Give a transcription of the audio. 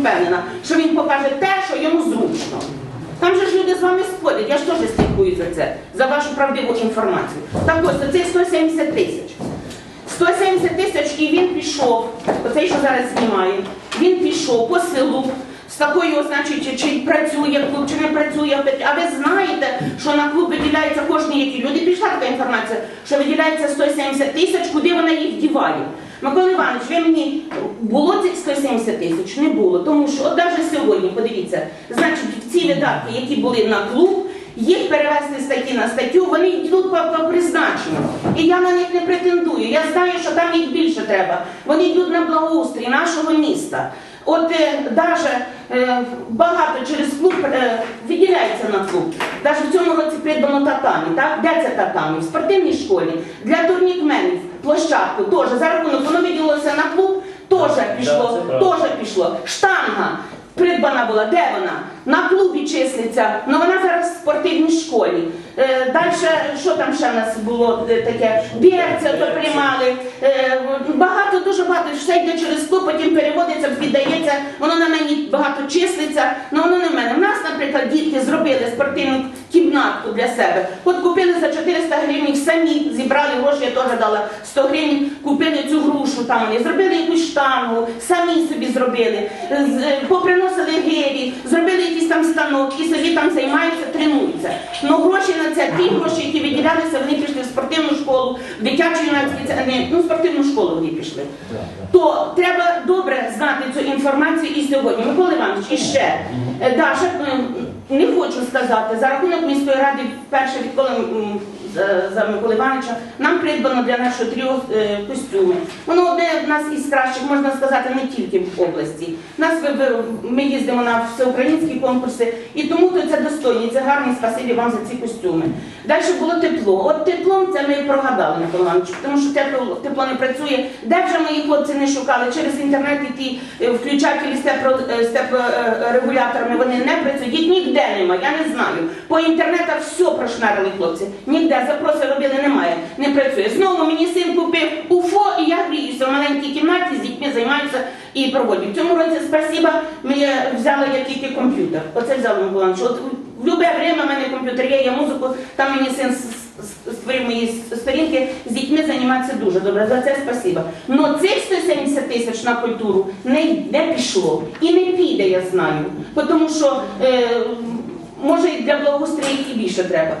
впевнена, що він покаже те, що йому зручно. Там же ж люди з вами спорять, я ж теж слідкую за це, за вашу правдиву інформацію. Так ось, оцей 170 тисяч. 170 тисяч і він пішов, оцей, що зараз знімає, він пішов по селу з такою, значить, чи працює клуб, чи не працює. А ви знаєте, що на клуб виділяється кожні які люди. Пішла така інформація, що виділяється 170 тисяч, куди вона їх діває. Микола Іванович, ви мені було цих 170 тисяч? Не було, тому що от навіть сьогодні, подивіться, значить, ці видатки, які були на клуб, їх перевести статті на статтю, вони йдуть по, по призначенню. І я на них не претендую. Я знаю, що там їх більше треба. Вони йдуть на благоустрій нашого міста. От е, даже е, багато через клуб е, виділяється на клуб. Навіть в цьому році придбано татамі. Так? Де це татамі? В спортивній школі. Для турнікменів площадку теж за рахунок, воно виділилося на клуб, теж пішло, теж пішло. Штанга придбана була, де вона? На клубі числиться, але вона зараз в спортивній школі. Е, Далі, що там ще в нас було е, таке? Берця то приймали. Е, багато, дуже багато. Все йде через клуб, потім переводиться, віддається, воно на мені багато числиться, але воно не в мене. У нас, наприклад, дітки зробили спортивну кімнатку для себе. От купили за 400 гривень, самі зібрали гроші, я теж дала 100 гривень, купили цю грушу там, вони зробили якусь штангу, самі собі зробили, е, поприносили гирі, зробили якийсь там станок і собі там займаються, тренуються. Ну гроші на це, ті гроші, які виділялися, вони пішли в спортивну школу, в дитячу юнацьку, ну, в спортивну школу вони пішли. То треба добре знати цю інформацію і сьогодні. Микола Іванович, і ще. Е, Да, ще м, не хочу сказати, за рахунок міської ради, вперше відколи за- Микола Івановича, нам придбано для нашого тріо е, костюми. Воно одне в нас із кращих, можна сказати, не тільки в області. Нас ми їздимо на всеукраїнські конкурси, і тому то це достойні, це гарні спасибі вам за ці костюми. Далі було тепло. От теплом це ми прогадали, Микола Іванович, тому що тепло, тепло не працює. Де вже мої хлопці не шукали? Через інтернет і ті включателі з теплорегуляторами вони не працюють. Їх ніде немає, я не знаю. По інтернетах все прошмерили хлопці. Ніде запроси робили, немає, не працює. Знову мені син купив УФО, і я гріюся в маленькій кімнаті, з дітьми займаюся і проводжу. В цьому році спасіба, мені взяла я тільки комп'ютер. Оце взяла Микола От в любе время в мене комп'ютер є, я музику, там мені син створив мої сторінки, з дітьми займатися дуже добре. За це спасіба. Но цих 170 тисяч на культуру не, не пішло. І не піде, я знаю. Тому що е, може і для благоустрою і більше треба.